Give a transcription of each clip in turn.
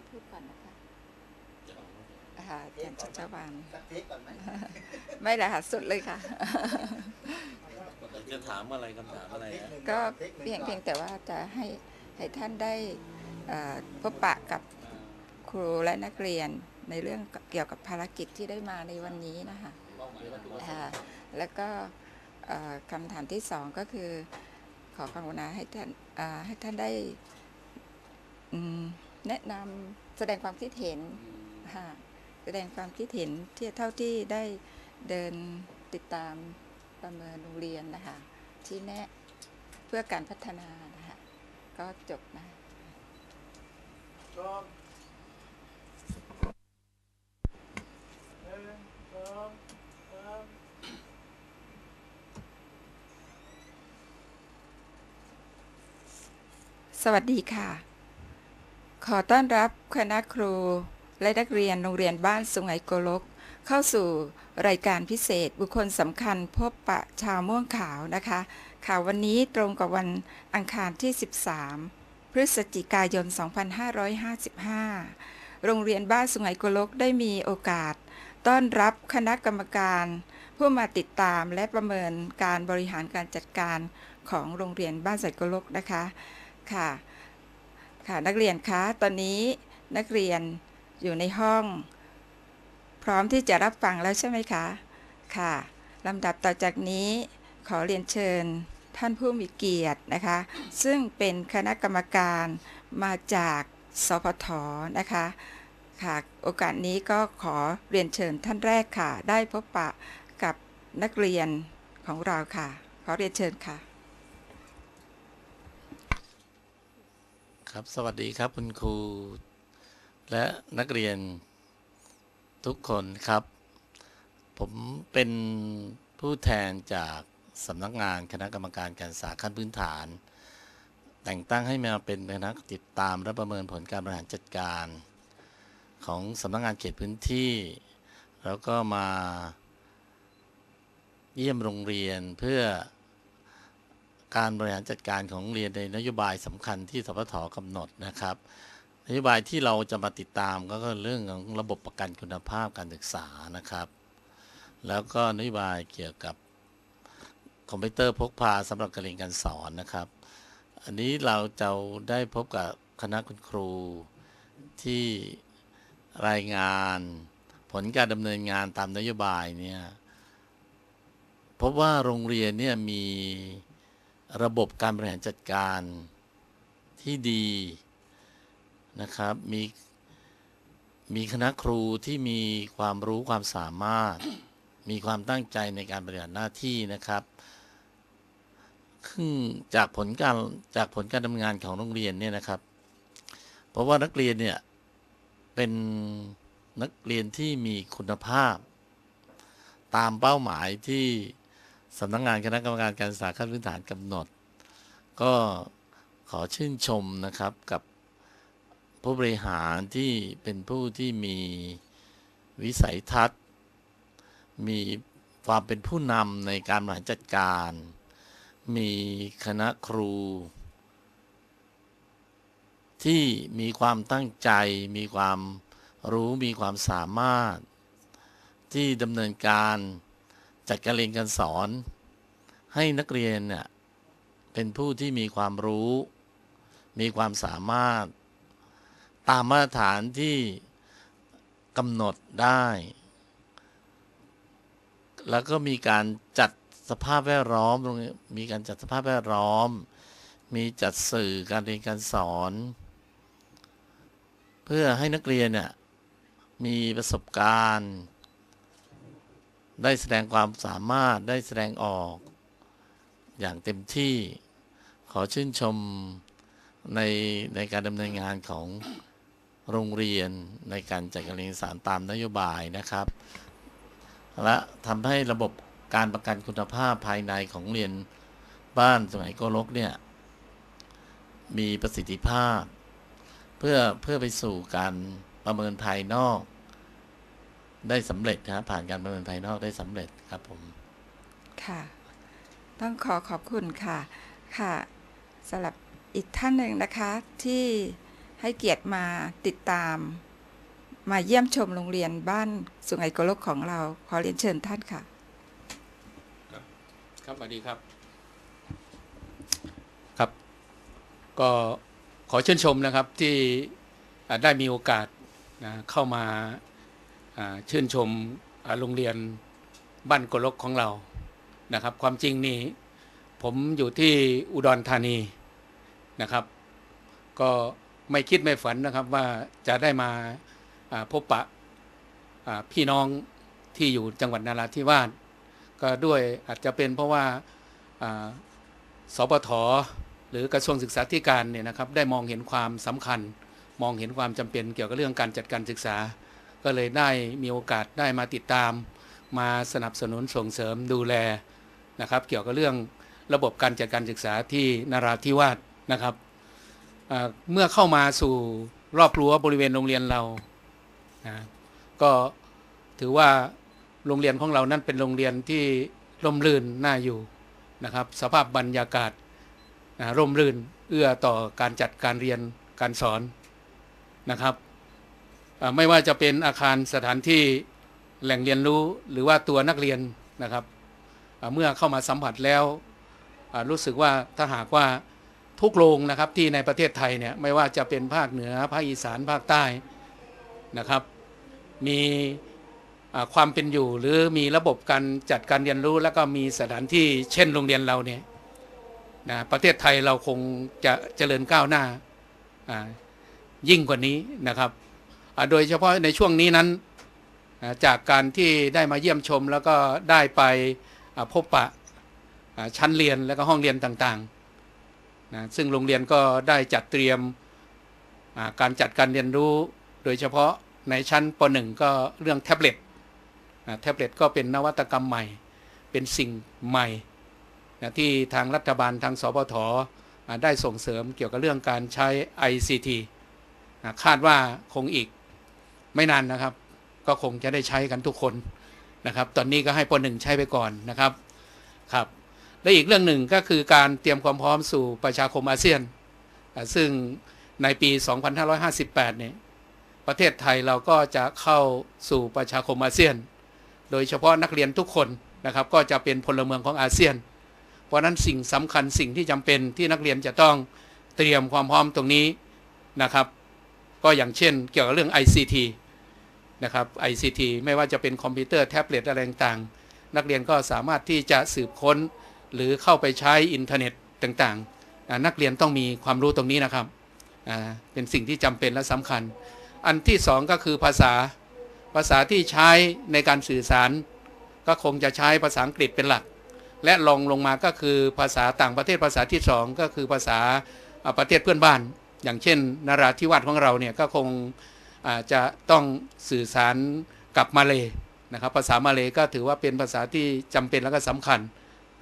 จะพูดก่อนนะคะจะเอาว่าค่ะอาจารย์ชัชวานสักเทคก่อนไหมไม่ละค่ะสุดเลยค่ะ จะถามอะไรคำถามอะไรฮะก็เพียงเพียงแต่ว่าจะให้ให้ท่านได้เอ่อพบปะกับครูและนักเรียนในเรื่องเกี่ยวกับภารกิจที่ได้มาในวันนี้นะคะเป้าหมายวัตถุประสงค่ะค์แล้วก็เอ่อคำถามที่สองก็คือ ขอความกรุณาให้ท่านเอ่อให้ท่านได้อืม แนะนำแสดงความคิดเห็นอืมค่ะแสดงความคิดเห็นที่เท่าที่ได้เดินติดตามประเมินโรงเรียนนะคะที่แนะเพื่อการพัฒนานะคะก็จบนะก็หนึ่งสองสามสวัสดีค่ะ ขอต้อนรับคณะครู และนักเรียนโรงเรียนบ้านสุไหงโกลก เข้าสู่รายการพิเศษบุคคลสำคัญพบปะชาวม่วงขาวนะคะข่าววันนี้ตรงกับวันอังคารที่ 13 พฤศจิกายน 2555 โรงเรียนบ้านสุไหงโกลกได้มีโอกาส ต้อนรับคณะกรรมการ ผู้มาติดตามและประเมินการบริหารการจัดการของโรงเรียนบ้านสุไหงโกลกนะคะค่ะ ค่ะนักเรียนคะตอนนี้นักเรียนอยู่ในห้อง พร้อมที่จะรับฟังแล้วใช่ไหมคะค่ะลำดับต่อจากนี้ขอเรียนเชิญท่านผู้มีเกียรตินะคะ ซึ่งเป็นคณะกรรมการมาจากสพทนะคะค่ะโอกาสนี้ก็ขอเรียนเชิญท่านแรกค่ะ ได้พบปะกับนักเรียนของเราค่ะ ขอเรียนเชิญค่ะ ครับ สวัสดีครับคุณครู และนักเรียนทุกคนครับ ผมเป็นผู้แทนจากสำนักงานคณะกรรมการการศึกษาขั้นพื้นฐาน แต่งตั้งให้มาเป็นคณะติดตามและประเมินผลการบริหารจัดการ ของสำนักงานเขตพื้นที่ แล้วก็มาเยี่ยมโรงเรียนเพื่อ การบริหารจัดการของโรงเรียนในนโยบายสำคัญที่สพทกำหนดนะครับ นโยบายที่เราจะมาติดตามก็คือเรื่องของระบบประกันคุณภาพการศึกษานะครับ แล้วก็นโยบายเกี่ยวกับคอมพิวเตอร์พกพาสำหรับการเรียนการสอนนะครับ อันนี้เราจะได้พบกับคณะคุณครูที่รายงานผลการดำเนินงานตามนโยบายเนี่ยพบว่าโรงเรียนเนี่ยมี ระบบการบริหารจัดการที่ดีนะครับ มีมีคณะครูที่มีความรู้ความสามารถ มีความตั้งใจในการบริหารหน้าที่นะครับซึ่งจากผลการจากผลการดำเนินงานของโรงเรียนเนี่ยนะครับ เพราะว่านักเรียนเนี่ยเป็นนักเรียนที่มีคุณภาพ ตามเป้าหมายที่ สำนักงานคณะกรรมการการศึกษาขั้นพื้นฐานกำหนด ก็ขอชื่นชมนะครับกับผู้บริหารที่เป็นผู้ที่มีวิสัยทัศน์ มีความเป็นผู้นำในการบริหารจัดการ มีคณะครู ที่มีความตั้งใจ มีความรู้มีความสามารถ ที่ดำเนินการ จัดการเรียนการสอน ให้นักเรียนเนี่ยเป็นผู้ที่มีความรู้ มีความสามารถ ตามมาตรฐานที่กำหนดได้ แล้วก็มีการจัดสภาพแวดล้อมมีการจัดสภาพแวดล้อม มีจัดสื่อการเรียนการสอน เพื่อให้นักเรียนเนี่ยมีประสบการณ์ ได้แสดงความสามารถได้แสดงออก อย่างเต็มที่ขอชื่นชมในในการดำเนินงานของโรงเรียนในการจัดการเรียนกสารตามนโยบายนะครับ และทำให้ระบบการประกันคุณภาพภายในของเรียนบ้านสมัยโกลกเนี่ย มีประสิทธิภาพ เพื่อเพื่อไปสู่การประเมินภายนอก ได้สำเร็จนะครับผ่านการประเมินภายนอกได้สำเร็จครับผมค่ะ ต้องขอขอบคุณค่ะค่ะสำหรับอีกท่านหนึ่งนะคะที่ให้เกียรติมาติดตาม มาเยี่ยมชมโรงเรียนบ้านสุไหงโกลกของเรา ขอเรียนเชิญท่านค่ะ ครับสวัสดีครับ ครับ ก็ขอชื่นชมนะครับที่อ่าได้มีโอกาสนะเข้ามาอ่า ชื่นชมโรงเรียนบ้านกลกของเรานะครับ ความจริงนี่ผมอยู่ที่อุดรธานีนะครับ ก็ไม่คิดไม่ฝันนะครับว่าจะได้มาพบปะพี่น้องที่อยู่จังหวัดนาราธิวาสก็ด้วยอาจจะเป็นเพราะว่าอ่าสปทหรือกระทรวงศึกษาธิการเนี่ยนะครับได้มองเห็นความสำคัญ มองเห็นความจำเป็นเกี่ยวกับเรื่องการจัดการศึกษา ก็เลยได้มีโอกาสได้มาติดตาม มาสนับสนุนส่งเสริมดูแลนะครับเกี่ยวกับเรื่องระบบการจัดการศึกษาที่นราธิวาสนะครับเมื่อเข้ามาสู่รอบรั้วบริเวณโรงเรียนเรานะก็ถือว่าโรงเรียนของเรานั้นเป็นโรงเรียนที่ร่มรื่นน่าอยู่นะครับ สภาพบรรยากาศนะร่มรื่นเอื้อต่อการจัดการเรียนการสอนนะครับ ไม่ว่าจะเป็นอาคารสถานที่แหล่งเรียนรู้หรือว่าตัวนักเรียนนะครับ เมื่อเข้ามาสัมผัสแล้วรู้สึกว่าถ้าหากว่าทุกโรงนะครับที่ในประเทศไทยเนี่ยไม่ว่าจะเป็นภาคเหนือภาคอีสานภาคใต้นะครับ มีความเป็นอยู่หรือมีระบบการจัดการเรียนรู้ แล้วก็มีสถานที่เช่นโรงเรียนเราเนี่ยนะประเทศไทยเราคงจะเจริญก้าวหน้ายิ่งกว่านี้นะครับ โดยเฉพาะในช่วงนี้นั้น จากการที่ได้มาเยี่ยมชมแล้วก็ได้ไปพบปะชั้นเรียนแล้วก็ห้องเรียนต่างๆนะซึ่งโรงเรียนก็ได้จัดเตรียมการจัดการเรียนรู้ โดยเฉพาะในชั้นป .1 ก็เรื่องแท็บเล็ตนะแท็บเล็ตก็เป็นนวัตกรรมใหม่ เป็นสิ่งใหม่นะที่ทางรัฐบาลทางสปทได้ส่งเสริมเกี่ยวกับเรื่องการใช้ ICT นะคาดว่าคงอีก ไม่นานนะครับ ก็คงจะได้ใช้กันทุกคนนะครับ ตอนนี้ก็ให้ปหนึ่งใช้ไปก่อนนะครับครับ และอีกเรื่องหนึ่งก็คือการเตรียมความพร้อมสู่ประชาคมอาเซียน ซึ่งในปี 2558เนี่ยประเทศไทยเราก็จะเข้าสู่ประชาคมอาเซียน โดยเฉพาะนักเรียนทุกคนนะครับ ก็จะเป็นพลเมืองของอาเซียน เพราะนั้นสิ่งสำคัญสิ่งที่จำเป็นที่นักเรียนจะต้องเตรียมความพร้อมตรงนี้นะครับ ก็อย่างเช่น เกี่ยวกับเรื่อง ICT นะครับ ICT ไม่ว่าจะเป็นคอมพิวเตอร์แท็บเล็ตอะไรต่างๆ นักเรียนก็สามารถที่จะสืบค้น หรือเข้าไปใช้อินเทอร์เน็ตต่างๆ นักเรียนต้องมีความรู้ตรงนี้นะครับ เป็นสิ่งที่จำเป็นและสำคัญ อันที่สองก็คือภาษาภาษาที่ใช้ในการสื่อสาร ก็คงจะใช้ภาษาอังกฤษเป็นหลัก และลองลงมาก็คือภาษาต่างประเทศภาษาที่สองก็คือภาษาประเทศเพื่อนบ้าน อย่างเช่นนราธิวาสของเราเนี่ยก็คง จะต้องสื่อสารกับมาเลยนะครับภาษามาเลยก็ถือว่าเป็นภาษาที่จำเป็นและก็สำคัญ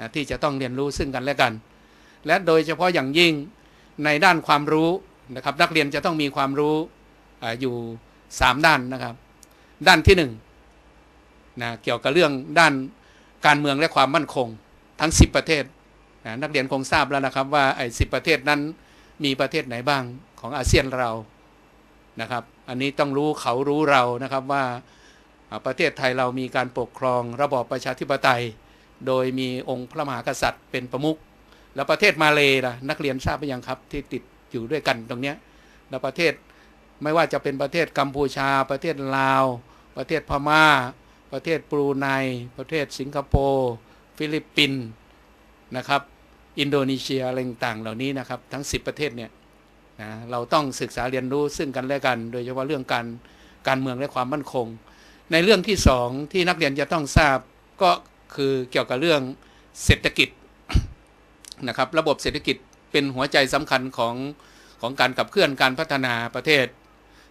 นะที่จะต้องเรียนรู้ซึ่งกันและกัน และโดยเฉพาะอย่างยิ่งในด้านความรู้นะครับนักเรียนจะต้องมีความรู้ออยู่ 3 ด้านนะครับ ด้านที่1นะเกี่ยวกับเรื่องด้านการเมืองและความมั่นคงทั้ง 10 ประเทศนะนักเรียนคงทราบแล้วนะครับว่าไอ้สิประเทศนั้นมีประเทศไหนบ้างของอาเซียนเรานะครับ อันนี้ต้องรู้เขารู้เรานะครับว่าประเทศไทยเรามีการปกครองระบอบประชาธิปไตย โดยมีองค์พระมหากษัตริย์เป็นประมุขแล้วประเทศมาเลยล่ะนักเรียนทราบไหมยังครับที่ติดอยู่ด้วยกันตรงเนี้ยแล้วประเทศไม่ว่าจะเป็นประเทศกัมพูชา ประเทศลาว ประเทศพม่า ประเทศบรูไนประเทศสิงคโปร์ฟิลิปปินส์นะครับ อินโดนีเซียอะไรต่างเหล่านี้นะครับ ทั้ง 10 ประเทศเนี่ย นะเราต้องศึกษาเรียนรู้ซึ่งกันและกัน โดยเฉพาะเรื่องการการเมืองและความมั่นคง ในเรื่องที่สองที่นักเรียนจะต้องทราบก็คือเกี่ยวกับเรื่องเศรษฐกิจนะครับระบบเศรษฐกิจเป็นหัวใจสำคัญของของการขับเคลื่อนการพัฒนาประเทศ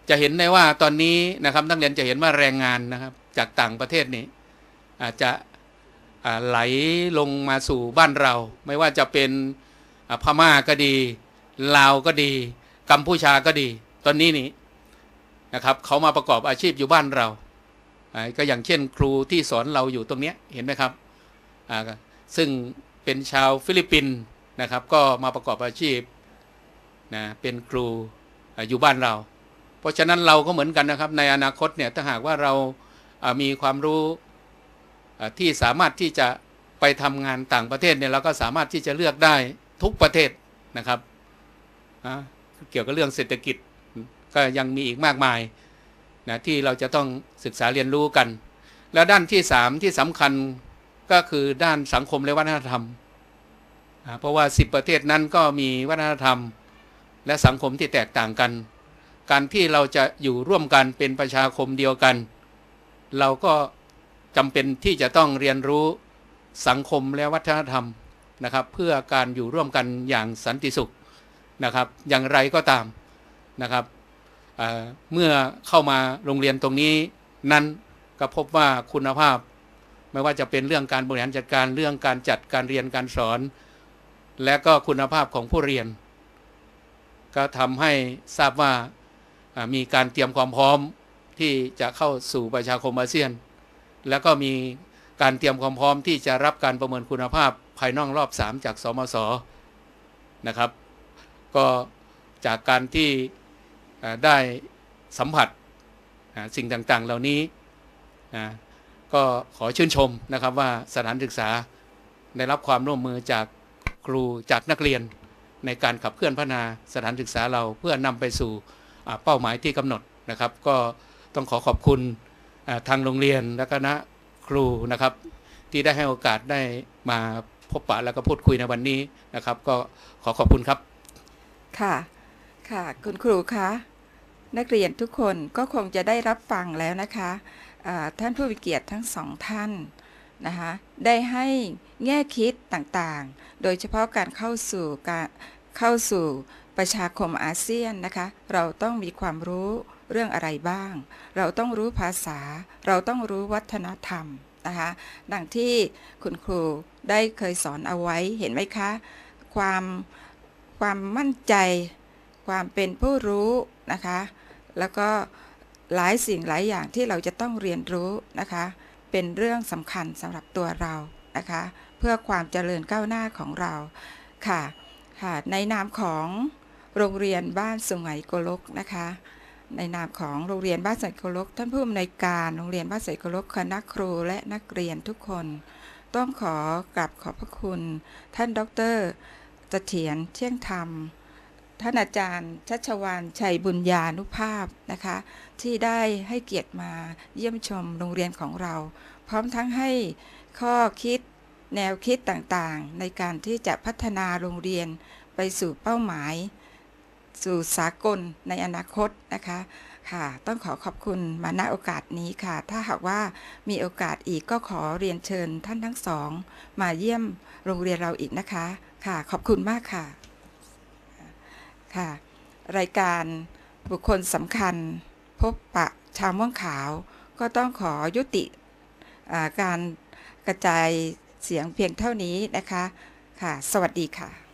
จะเห็นได้ว่าตอนนี้นะครับนักเรียนจะเห็นว่าแรงงานนะครับจากต่างประเทศนี้อาจจะไหลลงมาสู่บ้านเรา ไม่ว่าจะเป็นพม่าก็ดี ลาวก็ดี กัมพูชาก็ดี ตอนนี้นี่นะครับเขามาประกอบอาชีพอยู่บ้านเราอ่าก็อย่างเช่นครูที่สอนเราอยู่ตรงนี้เห็นไหมครับอ่าซึ่งเป็นชาวฟิลิปปินส์นะครับ ก็มาประกอบอาชีพนะเป็นครูออยู่บ้านเรา เพราะฉะนั้นเราก็เหมือนกันนะครับ ในอนาคตเนี่ยถ้าหากว่าเราอ่ามีความรู้อ่าที่สามารถที่จะไปทำงานต่างประเทศเนี่ยเราก็สามารถที่จะเลือกได้ทุกประเทศนะครับ อ่าเกี่ยวกับเรื่องเศรษฐกิจก็ยังมีอีกมากมายนะที่เราจะต้องศึกษาเรียนรู้กัน แล้วด้านที่สามที่สำคัญก็คือด้านสังคมและวัฒนธรรมอ่าเพราะว่า 10 ประเทศนั้นก็มีวัฒนธรรม และสังคมที่แตกต่างกัน การที่เราจะอยู่ร่วมกันเป็นประชาคมเดียวกัน เราก็จำเป็นที่จะต้องเรียนรู้สังคมและวัฒนธรรมนะครับ เพื่อการอยู่ร่วมกันอย่างสันติสุข นะครับ อย่างไรก็ตามนะครับเเมื่อเข้ามาโรงเรียนตรงนี้นั้นก็พบว่าคุณภาพ ไม่ว่าจะเป็นเรื่องการบริหารจัดการเรื่องการจัดการเรียนการสอน และก็คุณภาพของผู้เรียน ก็ทำให้ทราบว่ามีการเตรียมความพร้อมที่จะเข้าสู่ประชาคมอาเซียน แล้วก็มีการเตรียมความพร้อมที่จะรับการประเมินคุณภาพภายนอกรอบ 3 จากสมศนะครับ ก็จากการที่ได้สัมผัสสิ่งต่างๆ เหล่านี้นะก็ขอชื่นชมนะครับว่าสถานศึกษาได้รับความร่วมมือจากครูจากนักเรียน ในการขับเคลื่อนพัฒนาสถานศึกษาเราเพื่อนำไปสู่เป้าหมายที่กำหนดนะครับ ก็ต้องขอขอบคุณทางโรงเรียนและคณะครูนะครับ ที่ได้ให้โอกาสได้มาพบปะแล้วก็พูดคุยในวันนี้นะครับ ก็ขอขอบคุณครับ ค่ะ ค่ะ คุณครูคะนักเรียนทุกคนก็คงจะได้รับฟังแล้วนะคะท่านผู้มีเกียรติทั้งสองท่านนะคะได้ให้แง่คิดต่างๆ โดยเฉพาะการเข้าสู่การเข้าสู่ประชาคมอาเซียนนะคะ เราต้องมีความรู้เรื่องอะไรบ้าง เราต้องรู้ภาษา เราต้องรู้วัฒนธรรมนะคะดังที่คุณครูได้เคยสอนเอาไว้เห็นไหมคะ ความ ความมั่นใจ ความเป็นผู้รู้นะคะ แล้วก็หลายสิ่งหลายอย่างที่เราจะต้องเรียนรู้นะคะ เป็นเรื่องสำคัญสำหรับตัวเรานะคะ เพื่อความเจริญก้าวหน้าของเราค่ะค่ะ ในนามของโรงเรียนบ้านสุไหงโกลกนะคะ ในนามของโรงเรียนบ้านสุไหงโกลกท่านผู้อำนวยการโรงเรียนบ้านสุไหงโกลกคณะครูและนักเรียนทุกคน ต้องขอกราบขอบพระคุณ ท่านดร เสถียรเที่ยงธรรม ท่านอาจารย์ชัชวานชัยบุญญานุภาพนะคะ ที่ได้ให้เกียรติมาเยี่ยมชมโรงเรียนของเรา พร้อมทั้งให้ข้อคิดแนวคิดต่างๆ ในการที่จะพัฒนาโรงเรียนไปสู่เป้าหมาย สู่สากลในอนาคตนะคะ ค่ะ ต้องขอขอบคุณมาณโอกาสนี้ค่ะ ถ้าหากว่ามีโอกาสอีกก็ขอเรียนเชิญท่านทั้งสอง มาเยี่ยมโรงเรียนเราอีกนะคะ ค่ะ ขอบคุณมากค่ะ ค่ะ รายการบุคคลสำคัญ พบปะชาวม่วงขาว ก็ต้องขอยุติการกระจายเสียงเพียงเท่านี้นะคะ ค่ะ สวัสดีค่ะ